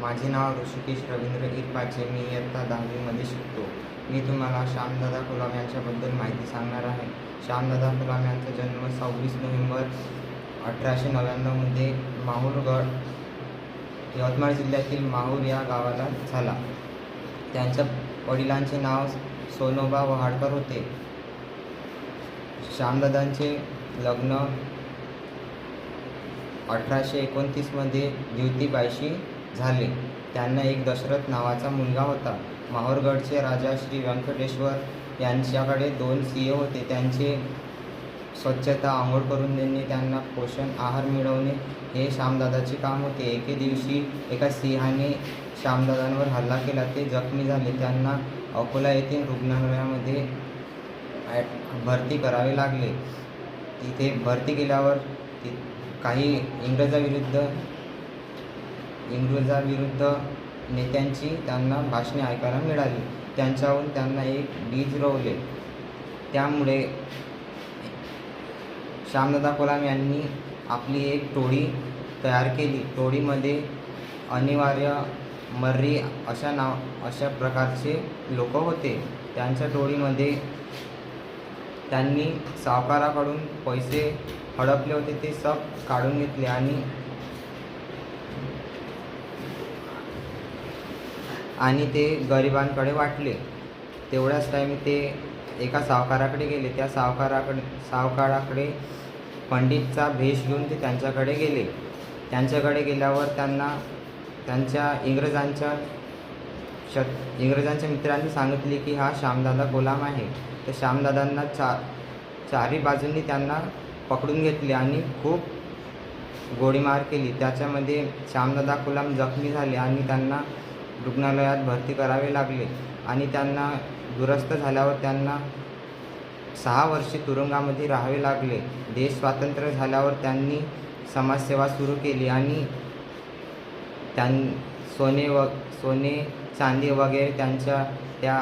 माझे नाव ऋषिकेश रवींद्र इरपाचे. मी इयत्ता दहावीमध्ये शिकतो. मी तुम्हाला श्यामदादा कुलाम यांच्याबद्दल माहिती सांगणार आहे. श्यामदादा कुलाम यांचा जन्म सव्वीस नोव्हेंबर अठराशे नव्याण्णवमध्ये माहूरगड यवतमाळ जिल्ह्यातील माहूर या गावाला झाला. त्यांच्या वडिलांचे नाव सोनोबा वहाडकर होते. श्यामदादांचे लग्न अठराशे एकोणतीसमध्ये ज्योतिबाईशी झाले. त्यांना एक दशरथ नावाचा मुलगा होता. माहूरगडचे राजा श्री व्यंकटेश्वर यांच्याकडे दोन सिंह होते. त्यांचे स्वच्छता आंघोळ करून देणे त्यांना पोषण आहार मिळवणे हे श्यामदादाचे काम होते. एके दिवशी एका सिंहाने श्यामदादांवर हल्ला केला. ते जखमी झाले. त्यांना अकोला येथील रुग्णालयामध्ये ॲट भरती करावे लागले. तिथे भरती केल्यावर ति काही इंग्रजाविरुद्ध इंग्रजाविरुद्ध नेत्यांची त्यांना भाषणे ऐकायला मिळाली. त्यांच्यावर त्यांना एक बीज रोवले. त्यामुळे श्यामदादा कोलाम यांनी आपली एक टोळी तयार केली. टोळीमध्ये अनिवार्य मर्री अशा नाव अशा प्रकारचे लोक होते. त्यांच्या टोळीमध्ये त्यांनी सावकाराकडून पैसे हडपले होते. ते सब काढून घेतले आणि आणि ते गरिबांकडे वाटले. तेवढ्याच टाईम ते एका सावकाराकडे गेले. त्या सावकाराकडे सावकाराकडे पंडितचा भेष घेऊन ते त्यांच्याकडे गेले. त्यांच्याकडे गेल्यावर त्यांना त्यांच्या इंग्रजांच्या शत इंग्रजांच्या मित्रांनी सांगितले की हा श्यामदादा गुलाम आहे. तर श्यामदादांना चा चारी बाजूंनी त्यांना पकडून घेतले आणि खूप गोळीमार केली. त्याच्यामध्ये श्यामदादा गुलाम जखमी झाले आणि त्यांना रुग्णालयात भरती करावे लागले आणि त्यांना दुरस्त झाल्यावर त्यांना सहा वर्षे तुरुंगामध्ये राहावे लागले. देश स्वातंत्र्य झाल्यावर त्यांनी समाजसेवा सुरू केली आणि त्यां सोने व सोने चांदी वगैरे त्यांच्या त्या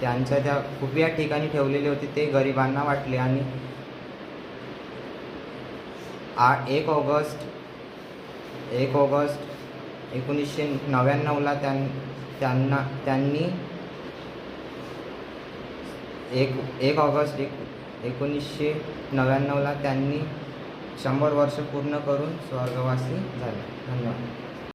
त्यांच्या त्या खुफिया ठिकाणी ठेवलेले होते. ते गरिबांना वाटले आणि आ एक ऑगस्ट एक ऑगस्ट एकोणीसशे नव्याण्णवला त्यां त्यांना त्यांनी एक एक ऑगस्ट एक एकोणीसशे नव्याण्णवला त्यांनी शंभर वर्ष पूर्ण करून स्वर्गवासी झाले. धन्यवाद.